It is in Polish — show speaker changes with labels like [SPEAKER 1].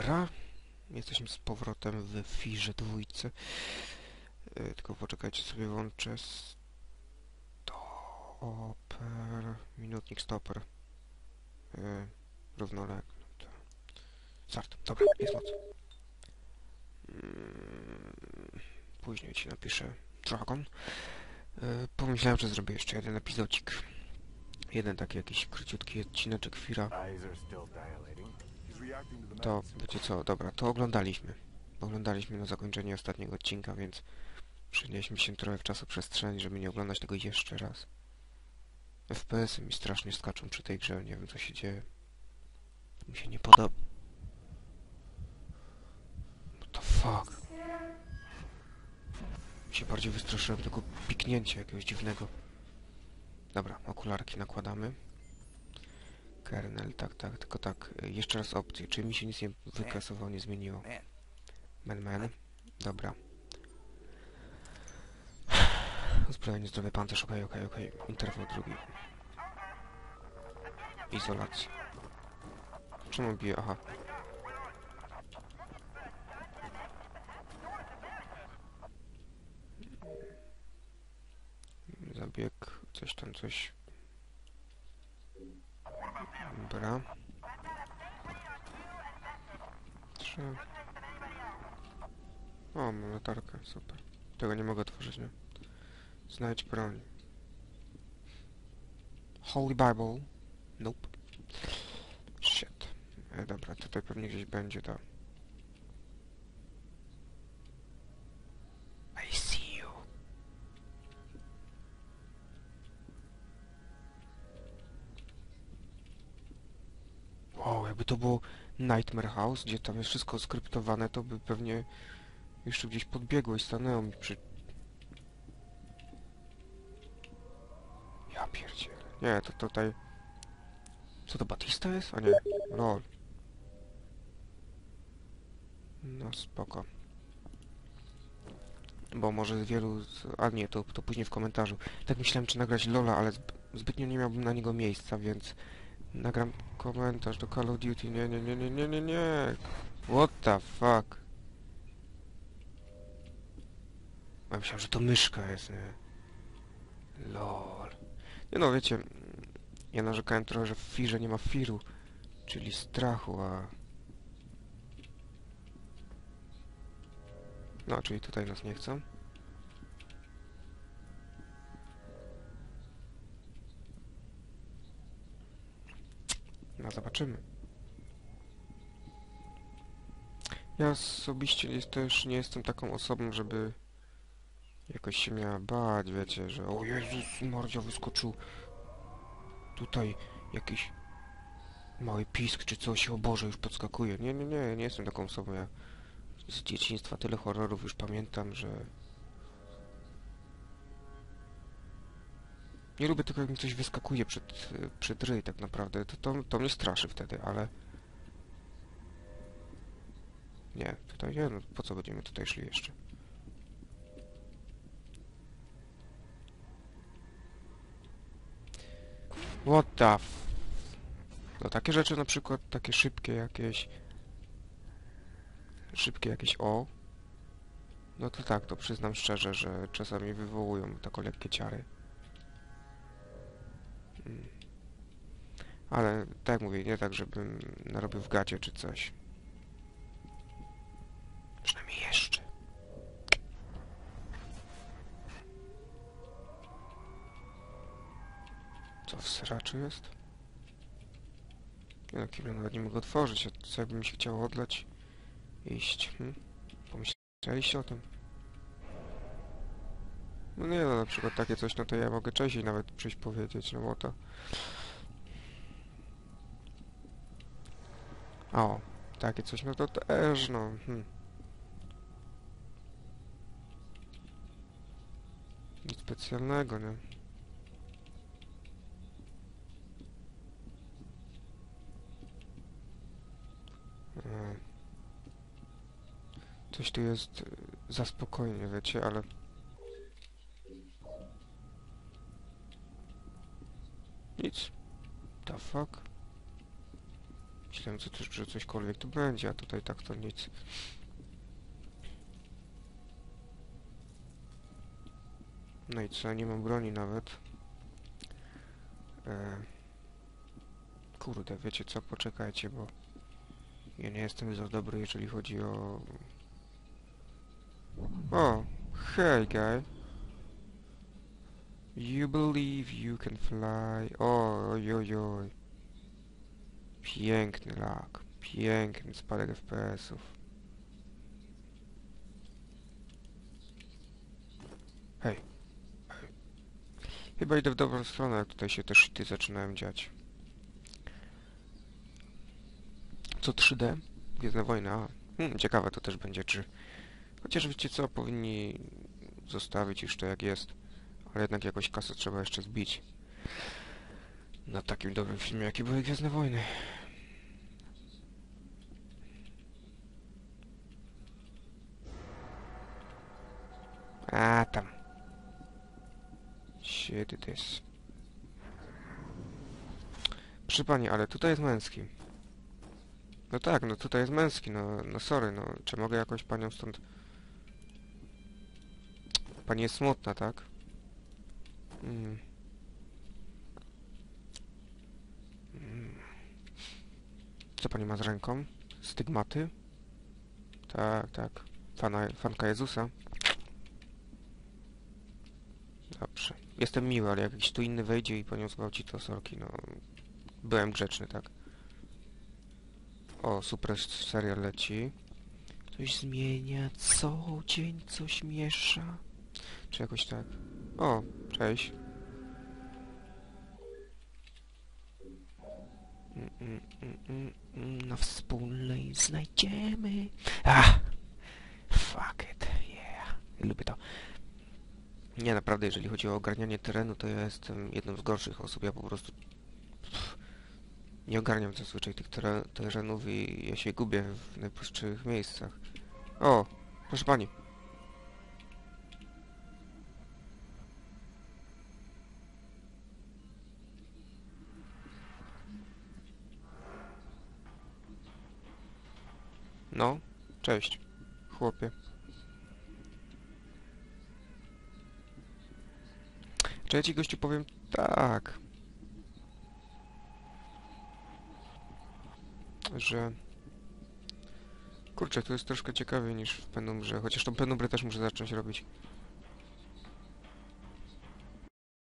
[SPEAKER 1] Dobra. Jesteśmy z powrotem w Firze dwójce. Yy, tylko poczekajcie sobie włączę stoper. Minutnik stoper. Yy, równolegle. Start. Dobra, jest moc. Mm, Później ci napiszę Dragon. Yy, pomyślałem, że zrobię jeszcze jeden epizodzik. Jeden taki jakiś króciutki odcineczek Fira.
[SPEAKER 2] To
[SPEAKER 1] wiecie co, dobra, to oglądaliśmy. Oglądaliśmy na zakończenie ostatniego odcinka, więc przenieśmy się trochę w czasoprzestrzeni, żeby nie oglądać tego jeszcze raz. FPS-y mi strasznie skaczą przy tej grze, nie wiem co się dzieje. Mi się nie podoba. What the fuck? Mi się bardziej wystraszyłem tego piknięcia jakiegoś dziwnego. Dobra, okularki nakładamy. Kernel, tak, tak, tylko tak, y, jeszcze raz opcje, czy mi się nic nie wykasowało, nie zmieniło? Man, man, dobra. Uzbrojenie zdrowie pancerz, okej, okej, okej, interwał drugi. Izolacja. Czemu bije? Aha. Zabieg, coś tam, coś. Dobra. Trzy. O, mam latarkę, super. Tego nie mogę otworzyć, nie? Znajdź broń. Holy Bible. Nope. Shit. E, dobra, tutaj pewnie gdzieś będzie to. Jakby to było Nightmare House, gdzie tam jest wszystko skryptowane, to by pewnie jeszcze gdzieś podbiegło i stanęło mi przy... Ja pierdzielę. Nie, to tutaj... Co to, Batista jest? A nie, lol. No spoko. Bo może wielu... A nie, to, to później w komentarzu. Tak myślałem, czy nagrać Lola, ale zb zbytnio nie miałbym na niego miejsca, więc... Nagram komentarz do Call of Duty. Nie, nie, nie, nie, nie, nie, nie. What the fuck? Ja myślałem, że to myszka jest, nie? Lol. Nie no, wiecie, ja narzekałem trochę, że w Firze nie ma Firu, czyli strachu, a... No, czyli tutaj nas nie chcą. No, zobaczymy. Ja osobiście też nie jestem taką osobą, żeby jakoś się miała bać, wiecie, że o Jezus, mordzia wyskoczył tutaj jakiś mały pisk czy coś, o Boże, już podskakuje. Nie, nie, nie, nie jestem taką osobą, ja z dzieciństwa tyle horrorów już pamiętam, że nie lubię tylko jak mi coś wyskakuje przed, przed ryj tak naprawdę, to, to, to mnie straszy wtedy, ale nie, tutaj nie, no po co będziemy tutaj szli jeszcze? What the f... No takie rzeczy na przykład, takie szybkie jakieś... Szybkie jakieś o... No to tak, to przyznam szczerze, że czasami wywołują taką lekkie ciary. Mm. Ale tak mówię, nie tak, żebym narobił w gacie czy coś. Przynajmniej jeszcze. Co w sraczu jest? Nie no, kibla nawet nie mogę otworzyć, a co jakby mi się chciało odlać? Iść, hm? Pomyśleliście o tym? No nie no, na przykład takie coś, no to ja mogę częściej nawet przyjść powiedzieć, no bo to... O, takie coś, no to też, no, hm. Nic specjalnego, nie? E, Coś tu jest e, za spokojnie, wiecie, ale... Nic. The fuck? Myślałem, już że cośkolwiek tu będzie, a tutaj tak to nic. No i co, nie mam broni nawet. E... Kurde, wiecie co, poczekajcie, bo ja nie jestem za dobry, jeżeli chodzi o... O, hej, guy. You believe you can fly. Oj, oj, oj. Piękny lag. Piękny spadek FPS-ów. Hej. Chyba idę w dobrą stronę, jak tutaj się te shity zaczynają dziać. Co 3D? Gwiezdna wojna. Hmm, ciekawe to też będzie, czy... Chociaż wiecie co, powinni zostawić już to jak jest. Ale jednak jakoś kasę trzeba jeszcze zbić. Na takim dobrym filmie, jaki były Gwiezdne Wojny. A tam. Shit it is. Proszę pani, ale tutaj jest męski. No tak, no tutaj jest męski, no, no sorry, no. Czy mogę jakoś panią stąd... Pani jest smutna, tak? Mm. Mm. Co pani ma z ręką? Stygmaty? Tak, tak. Fana, fanka Jezusa. Dobrze. Jestem miły, ale jak jakiś tu inny wejdzie i panią zgwałci, to sorki, no... Byłem grzeczny, tak. O, super serial leci. Coś zmienia, co dzień coś miesza. Czy jakoś tak. O, cześć. Mm, mm, mm, Na wspólnej znajdziemy. Ah! Fuck it, yeah. Lubię to. Nie, naprawdę, jeżeli chodzi o ogarnianie terenu, to ja jestem jedną z gorszych osób. Ja po prostu pff, nie ogarniam zazwyczaj tych teren- terenów i ja się gubię w najprostszych miejscach. O, proszę pani. No, cześć, chłopie. Czy ja ci gościu powiem tak, że... Kurczę, tu jest troszkę ciekawiej niż w Penumbrze, chociaż tą Penumbry też muszę zacząć robić.